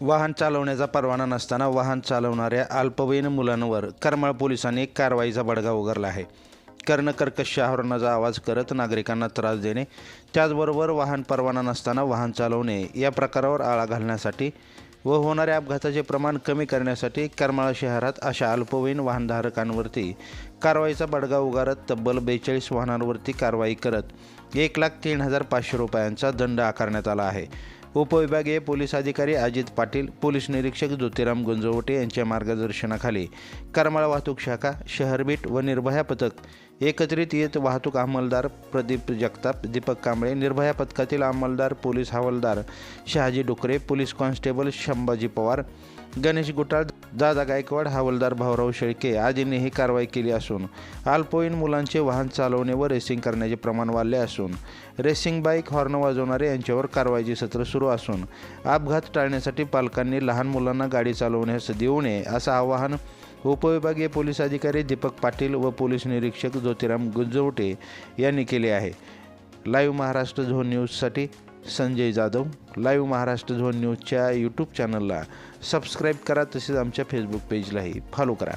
वाहन चालवण्याचा परवाना नसताना वाहन चालवणाऱ्या अल्पवयीन मुलांवर करमाळ पोलिसांनी कारवाईचा बडगा उगारला आहे. कर्णकर्कश हॉर्नचा आवाज करत नागरिकांना त्रास देणे त्याचबरोबर वाहन परवाना नसताना वाहन चालवणे या प्रकारावर आळा घालण्यासाठी व होणाऱ्या अपघाताचे प्रमाण कमी करण्यासाठी करमाळा शहरात अशा अल्पवयीन वाहनधारकांवरती कारवाईचा बडगा उगारत तब्बल बेचाळीस वाहनांवरती कारवाई करत एक लाख तीन हजार पाचशे रुपयांचा दंड आकारण्यात आला आहे. उपविभागीय पोलीस अधिकारी अजित पाटील पोलीस निरीक्षक ज्योतिराम गुंजवटे यांच्या मार्गदर्शनाखाली करमाळा वाहतूक शाखा शहरबीट व निर्भया पथक एकत्रित येत वाहतूक अंमलदार प्रदीप जगताप दीपक कांबळे निर्भया पथकातील अंमलदार पोलीस हवालदार शहाजी डुकरे पोलीस कॉन्स्टेबल शंभाजी पवार गणेश गुटाळ दादा गायकवाड हवालदार भाऊराव शेळके आदींनी ही कारवाई केली असून अल्पवयीन मुलांचे वाहन चालवणे व रेसिंग करण्याचे प्रमाण वाढले असून रेसिंग बाईक हॉर्न वाजवणारे यांच्यावर कारवाईचे सत्र सुरू असून अपघात टाळण्यासाठी पालकांनी लहान मुलांना गाडी चालवण्यास देऊ नये असं आवाहन उपविभागीय पोलीस अधिकारी दीपक पाटील व पोलीस निरीक्षक ज्योतिराम गुंजवटे यांनी केले आहे. लाईव्ह महाराष्ट्र झोन न्यूजसाठी संजय जाधव. लाईव्ह महाराष्ट्र झोन न्यूजच्या यूट्यूब चॅनलला सबस्क्राईब करा तसेच आमच्या फेसबुक पेजलाही फॉलो करा.